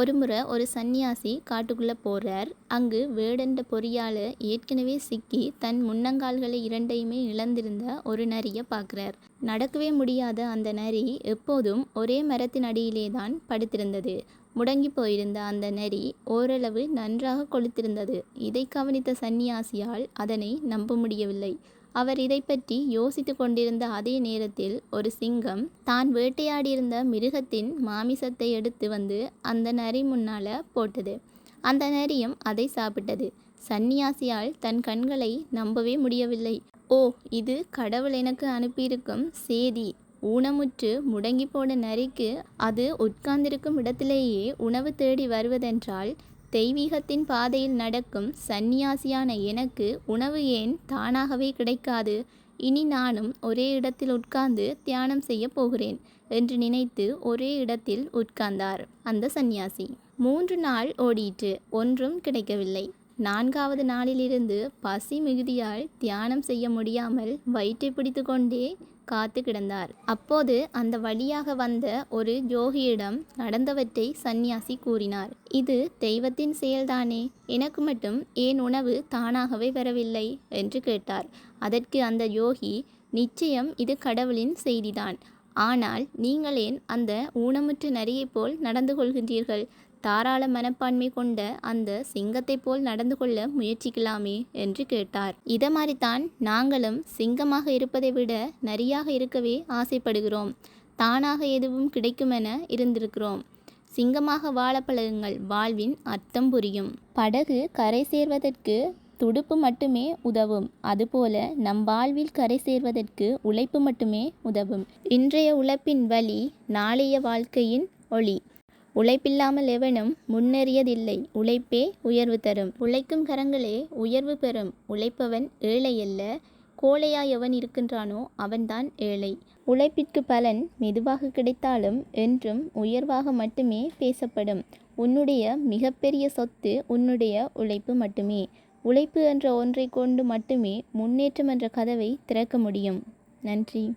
ஒருமுறை ஒரு சந்நியாசி காட்டுக்குள்ளே போகிறார் அங்கு வேடண்ட பொறியால் ஏற்கனவே சிக்கி தன் முன்னங்கால்களை இரண்டையுமே இழந்திருந்த ஒரு நரியை பார்க்குறார். நடக்கவே முடியாத அந்த நரி எப்போதும் ஒரே மரத்தின் அடியிலே தான் படுத்திருந்தது. முடங்கி போயிருந்த அந்த நரி ஓரளவு நன்றாக கொளுத்திருந்தது. இதை கவனித்த சந்நியாசியால் அதனை நம்ப முடியவில்லை. அவர் இதை பற்றி யோசித்து கொண்டிருந்த அதே நேரத்தில் ஒரு சிங்கம் தான் வேட்டையாடியிருந்த மிருகத்தின் மாமிசத்தை எடுத்து வந்து அந்த நரி முன்னால் போட்டது. அந்த நரியும் அதை சாப்பிட்டது. சந்நியாசியால் தன் கண்களை நம்பவே முடியவில்லை. ஓ இது கடவுள் எனக்கு அனுப்பியிருக்கும் சேதி. ஊனமுற்று முடங்கி போன நரிக்கு அது உட்கார்ந்திருக்கும் இடத்திலேயே உணவு தேடி வருவதென்றால் தெய்வீகத்தின் பாதையில் நடக்கும் சந்நியாசியான எனக்கு உணவு ஏன் தானாகவே கிடைக்காது? இனி நானும் ஒரே இடத்தில் உட்கார்ந்து தியானம் செய்ய போகிறேன் என்று நினைத்து ஒரே இடத்தில் உட்கார்ந்தார் அந்த சந்நியாசி. மூன்று நாள் ஓடிட்டு ஒன்றும் கிடைக்கவில்லை. நான்காவது நாளிலிருந்து பசி மிகுதியால் தியானம் செய்ய முடியாமல் வயிற்றை பிடித்து கொண்டே காத்து கிடந்தார். அப்போது அந்த வழியாக வந்த ஒரு யோகியிடம் நடந்தவற்றை சந்நியாசி கூறினார். இது தெய்வத்தின் செயல்தானே? எனக்கு மட்டும் ஏன் உணவு தானாகவே வரவில்லை? என்று கேட்டார். அதற்கு அந்த யோகி நிச்சயம் இது கடவுளின் செய்திதான். ஆனால் நீங்கள் ஏன் அந்த ஊனமுற்ற நரியைப் போல் நடந்து கொள்கின்றீர்கள். தாராள மனப்பான்மை கொண்ட அந்த சிங்கத்தைப் போல் நடந்து கொள்ள முயற்சிக்கலாமே என்று கேட்டார். இதை மாதிரித்தான் நாங்களும் சிங்கமாக இருப்பதை விட நரியாக இருக்கவே ஆசைப்படுகிறோம். தானாக எதுவும் கிடைக்குமென இருந்திருக்கிறோம். சிங்கமாக வாழ பழகுங்கள் வாழ்வின் அர்த்தம் புரியும். படகு கரை சேர்வதற்கு துடுப்பு மட்டுமே உதவும். அதுபோல நம் வாழ்வில் கரை சேர்வதற்கு உழைப்பு மட்டுமே உதவும். இன்றைய உழைப்பின் வழி நாளைய வாழ்க்கையின் ஒளி. உழைப்பில்லாமல் எவனும் முன்னேறியதில்லை. உழைப்பே உயர்வு தரும். உழைக்கும் கரங்களே உயர்வு பெறும். உழைப்பவன் ஏழை அல்ல. கோழையாய் எவன் இருக்கின்றானோ அவன்தான் ஏழை. உழைப்பிற்கு பலன் மெதுவாக கிடைத்தாலும் என்றும் உயர்வாக மட்டுமே பேசப்படும். உன்னுடைய மிகப்பெரிய சொத்து உன்னுடைய உழைப்பு மட்டுமே. உழைப்பு என்ற ஒன்றை கொண்டு மட்டுமே முன்னேற்றம் என்ற கதவை திறக்க முடியும். நன்றி.